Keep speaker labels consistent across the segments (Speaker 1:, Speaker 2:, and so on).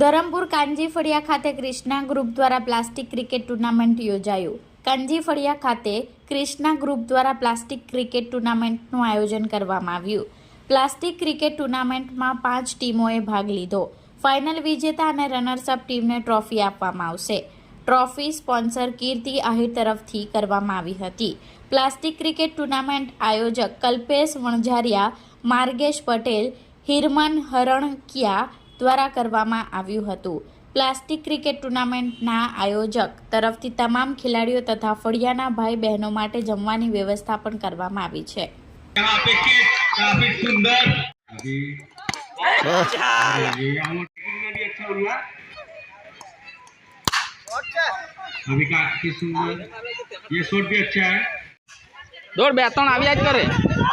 Speaker 1: ધરમપુર કાંજી ફળિયા ખાતે ક્રિષ્ના ગ્રુપ દ્વારા plastic cricket tournament યોજાયું કાંજી ફળિયા ખાતે ક્રિષ્ના ગ્રુપ દ્વારા પ્લાસ્ટિક ક્રિકેટ ટુર્નામેન્ટનું આયોજન કરવામાં આવ્યું પ્લાસ્ટિક ક્રિકેટ ટુર્નામેન્ટમાં પાંચ ટીમોએ ભાગ લીધો ફાઇનલ વિજેતા અને રનર્સઅપ ટીમને ટ્રોફી આપવામાં આવશે ટ્રોફી સ્પોન્સર કીર્તિ આહિર તરફથી કરવામાં આવી હતી પ્લાસ્ટિક ક્રિકેટ ટુર્નામેન્ટ આયોજક કલ્પેશ વણઝારિયા માર્ગેશ પટેલ હિરમન હરણકિયા દ્વારા કરવામાં આવ્યું હતું પ્લાસ્ટિક ક્રિકેટ ટુર્નામેન્ટના આયોજક તરફથી તમામ ખેલાડીઓ તથા ફળિયાના ભાઈ બહેનો માટે જમવાની વ્યવસ્થા પણ કરવામાં આવી છે
Speaker 2: દોડ બે ત્રણ આવ્યા જ કરે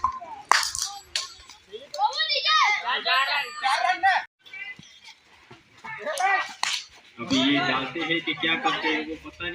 Speaker 3: अभी ये डालते हैं कि क्या करते हैं वो पता नहीं